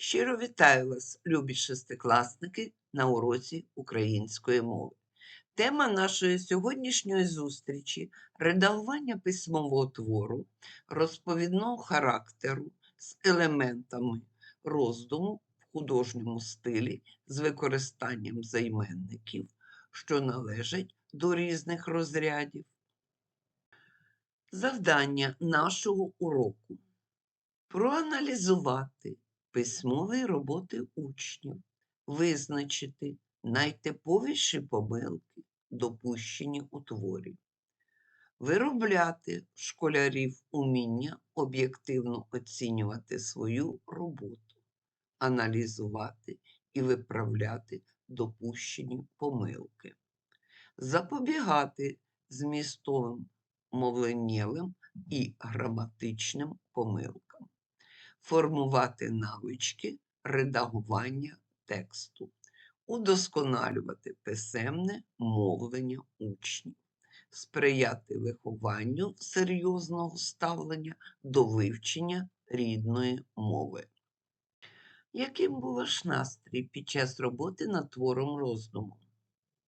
Щиро вітаю вас, любі шестикласники, на уроці української мови. Тема нашої сьогоднішньої зустрічі редагування письмового твору розповідного характеру з елементами роздуму в художньому стилі з використанням займенників, що належать до різних розрядів. Завдання нашого уроку проаналізувати письмові роботи учнів, визначити найтиповіші помилки, допущені у творі, виробляти школярів уміння об'єктивно оцінювати свою роботу, аналізувати і виправляти допущені помилки, запобігати змістовим мовленнєвим і граматичним помилкам, формувати навички редагування тексту, удосконалювати писемне мовлення учнів, сприяти вихованню серйозного ставлення до вивчення рідної мови. Яким був ваш настрій під час роботи над твором роздуму?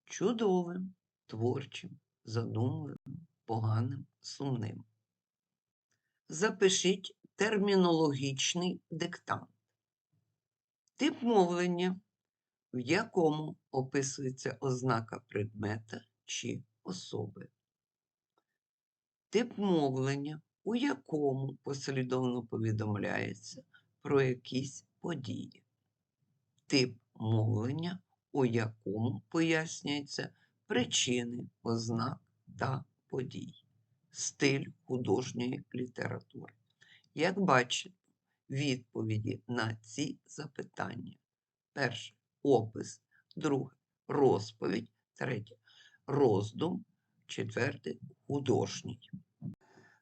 Чудовим, творчим, задумливим, поганим, сумним. Запишіть термінологічний диктант. Тип мовлення, в якому описується ознака предмета чи особи. Тип мовлення, у якому послідовно повідомляється про якісь події. Тип мовлення, у якому пояснюються причини ознак та подій. Стиль художньої літератури. Як бачите, відповіді на ці запитання. Перше опис, друге розповідь, третє роздум, четверте художній.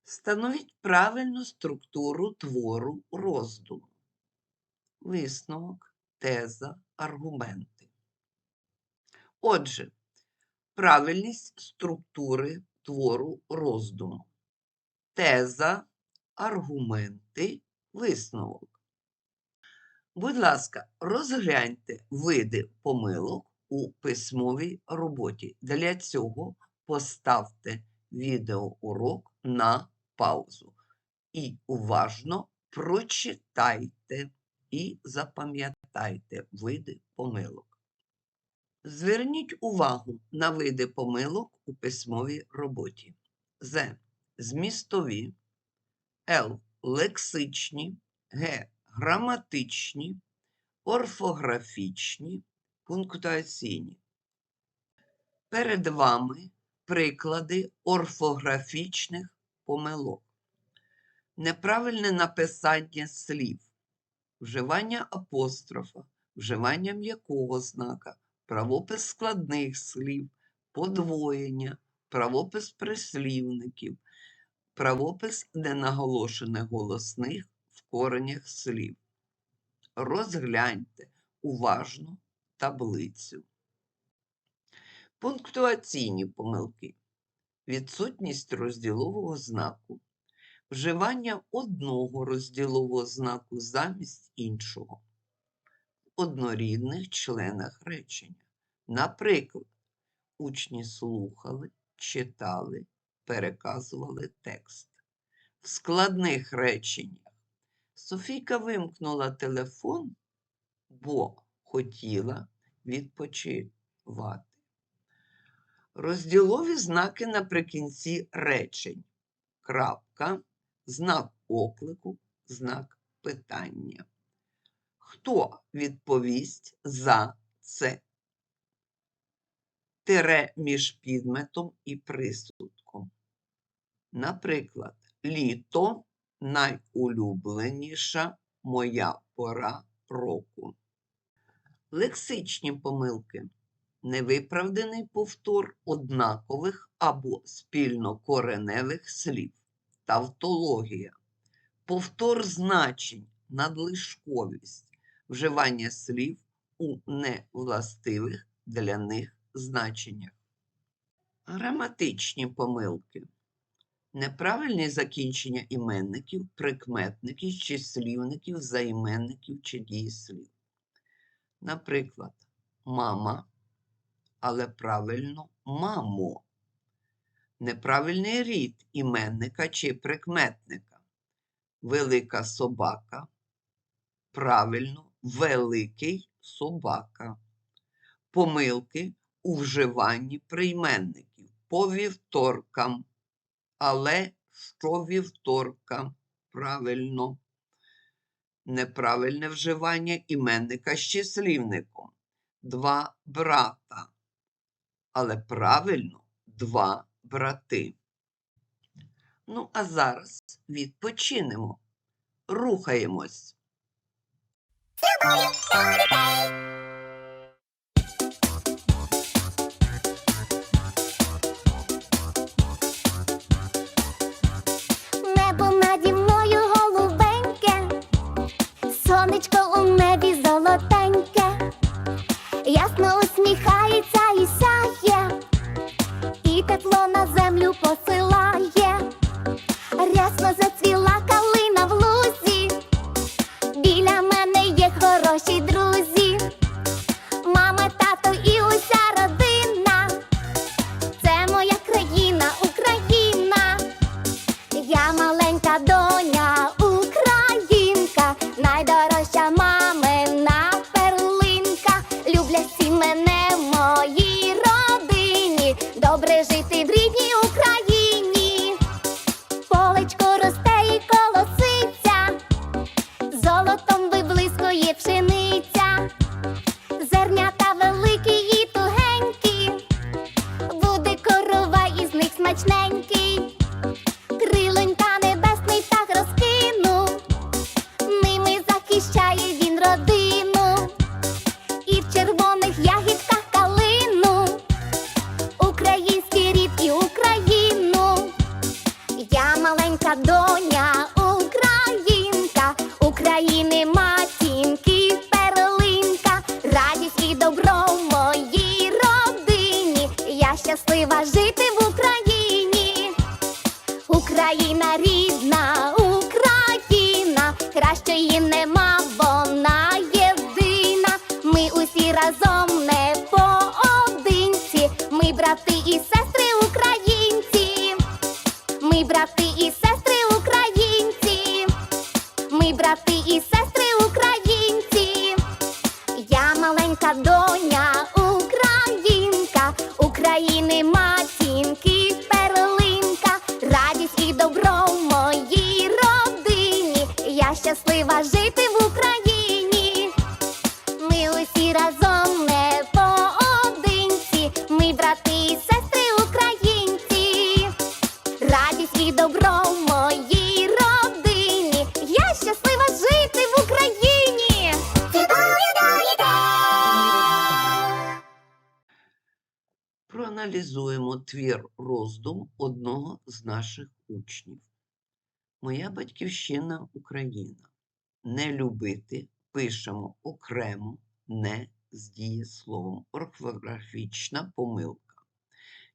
Становіть правильну структуру твору роздуму. Висновок, теза, аргументи. Отже, правильність структури твору роздуму. Теза, аргументи, висновок. Будь ласка, розгляньте види помилок у письмовій роботі. Для цього поставте відеоурок на паузу і уважно прочитайте і запам'ятайте види помилок. Зверніть увагу на види помилок у письмовій роботі. З. Змістові, Л. Лексичні, Г. Граматичні, орфографічні, пунктуаційні. Перед вами приклади орфографічних помилок. Неправильне написання слів, вживання апострофа, вживання м'якого знака, правопис складних слів, подвоєння, правопис прислівників, правопис ненаголошених голосних в коренях слів. Розгляньте уважно таблицю. Пунктуаційні помилки. Відсутність розділового знаку, вживання одного розділового знаку замість іншого в однорідних членах речення. Наприклад, учні слухали, читали, переказували текст. В складних реченнях Софійка вимкнула телефон, бо хотіла відпочивати. Розділові знаки наприкінці речень. Крапка, знак оклику, знак питання. Хто відповість за це? Тире між підметом і присудком. Наприклад, літо найулюбленіша моя пора року. Лексичні помилки. Невиправданий повтор однакових або спільнокореневих слів. Тавтологія. Повтор значень, надлишковість, вживання слів у невластивих для них значеннях. Граматичні помилки. Неправильні закінчення іменників, прикметників, числівників, займенників чи дієслів. Наприклад, мама, але правильно мамо. Неправильний рід іменника чи прикметника. Велика собака. Правильно, великий собака. Помилки у вживанні прийменників по вівторкам. Але що вівторка? Правильно. Неправильне вживання іменника з числівником. Два брата. Але правильно два брати. Ну, а зараз відпочинемо. Рухаємось. Найдорожча мамина Україна рідна, Україна, кращої нема, вона єдина. Ми усі разом не поодинці. Ми брати і сестри українці. Ми брати Проаналізуємо твір роздум одного з наших учнів. Моя батьківщина Україна. Не любити пишемо окремо, не з дієсловом. Орфографічна помилка.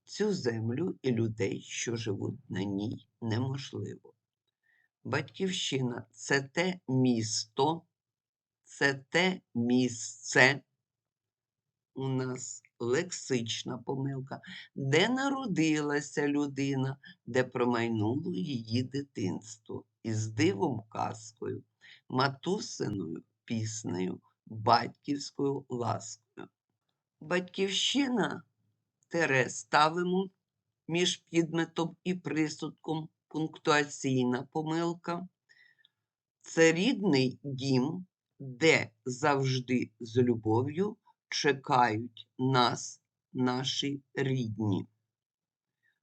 Цю землю і людей, що живуть на ній, неможливо. Батьківщина це те місто, це те місце, у нас лексична помилка, де народилася людина, де промайнуло її дитинство із дивом казкою, матусиною піснею, батьківською ласкою. Батьківщина тере ставимо між підметом і присудком пунктуаційна помилка. Це рідний дім, де завжди з любов'ю чекають нас наші рідні.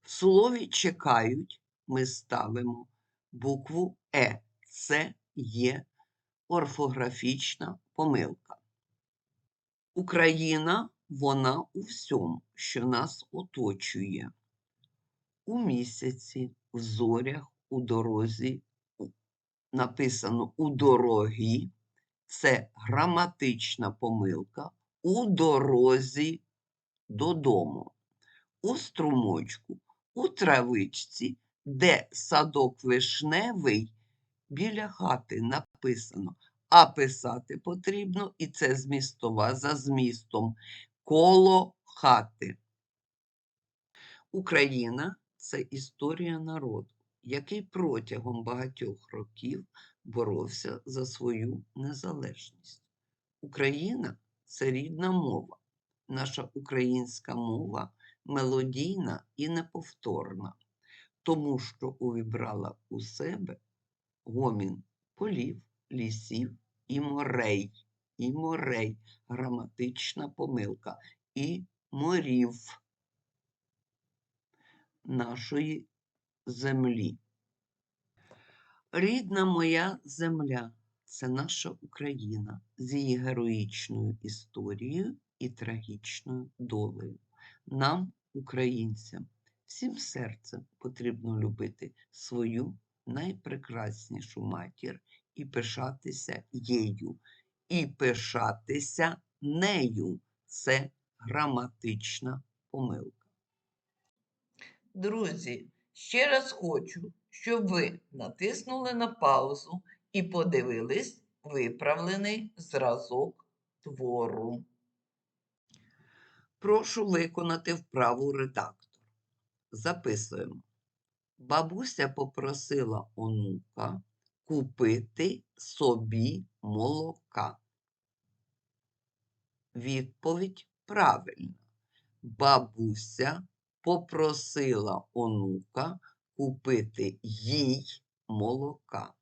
В слові чекають ми ставимо букву Е. Це є орфографічна помилка. Україна вона у всьому, що нас оточує. У місяці, в зорях, у дорозі, написано у дорогі. Це граматична помилка у дорозі додому, у струмочку, у травичці, де садок вишневий біля хати написано. А писати потрібно, і це змістова за змістом коло хати. Україна це історія народу, який протягом багатьох років боровся за свою незалежність. Україна це рідна мова. Наша українська мова мелодійна і неповторна, тому що увібрала у себе гомін полів, лісів і морей, і морей, граматична помилка, і морів нашої землі. Рідна моя земля це наша Україна з її героїчною історією і трагічною долею. Нам, українцям, всім серцем потрібно любити свою найпрекраснішу матір і пишатися їю, і пишатися нею. Це граматична помилка. Друзі, ще раз хочу, щоб ви натиснули на паузу і подивились виправлений зразок твору. Прошу виконати вправу редактор. Записуємо. Бабуся попросила онука купити собі молока. Відповідь правильна. Бабуся попросила онука купити їй молока.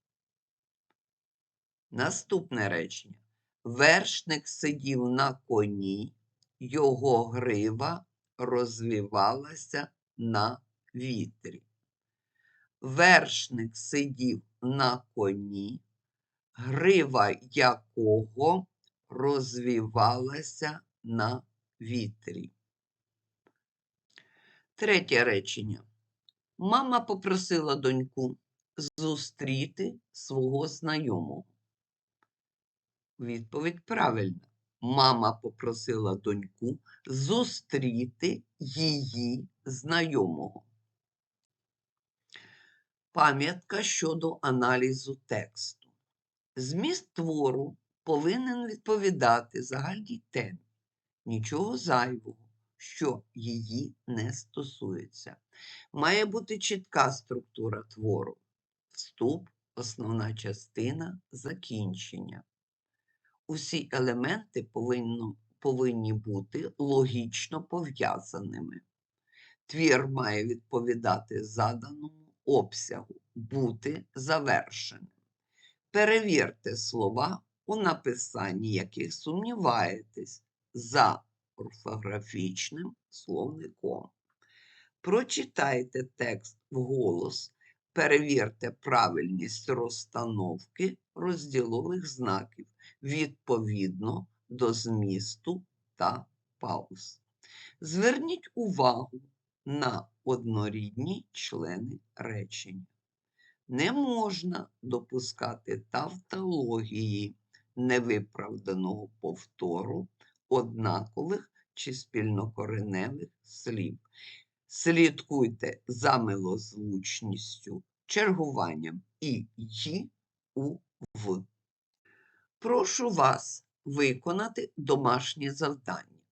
Наступне речення. Вершник сидів на коні, його грива розвівалася на вітрі. Вершник сидів на коні, грива якого розвівалася на вітрі. Третє речення. Мама попросила доньку зустріти свого знайомого. Відповідь правильна. Мама попросила доньку зустріти її знайомого. Пам'ятка щодо аналізу тексту. Зміст твору повинен відповідати загальній темі. Нічого зайвого, що її не стосується. Має бути чітка структура твору. Вступ, основна частина, закінчення. Усі елементи повинно, повинні бути логічно пов'язаними. Твір має відповідати заданому обсягу, бути завершеним. Перевірте слова, у написанні яких сумніваєтесь за орфографічним словником. Прочитайте текст вголос, перевірте правильність розстановки розділових знаків відповідно до змісту та пауз. Зверніть увагу на однорідні члени речення. Не можна допускати тавтології невиправданого повтору однакових чи спільнокореневих слів. Слідкуйте за милозвучністю, чергуванням і «ї» у в. Прошу вас виконати домашнє завдання.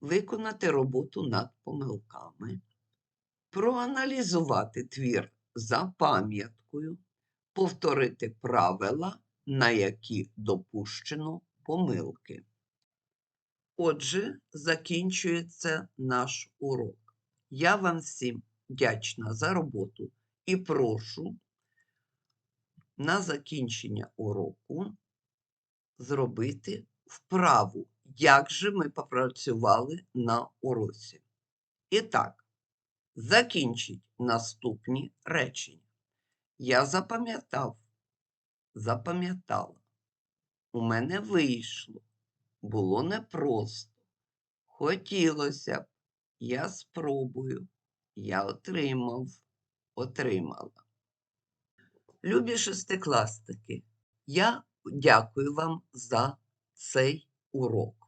Виконати роботу над помилками, проаналізувати твір за пам'яткою, повторити правила, на які допущено помилки. Отже, закінчується наш урок. Я вам всім вдячна за роботу і прошу на закінчення уроку зробити вправу, як же ми попрацювали на уроці. І так, закінчіть наступні речення. Я запам'ятав, запам'ятала. У мене вийшло. Було непросто. Хотілося б, я спробую, я отримав, отримала. Любі шестикласники, я дякую вам за цей урок.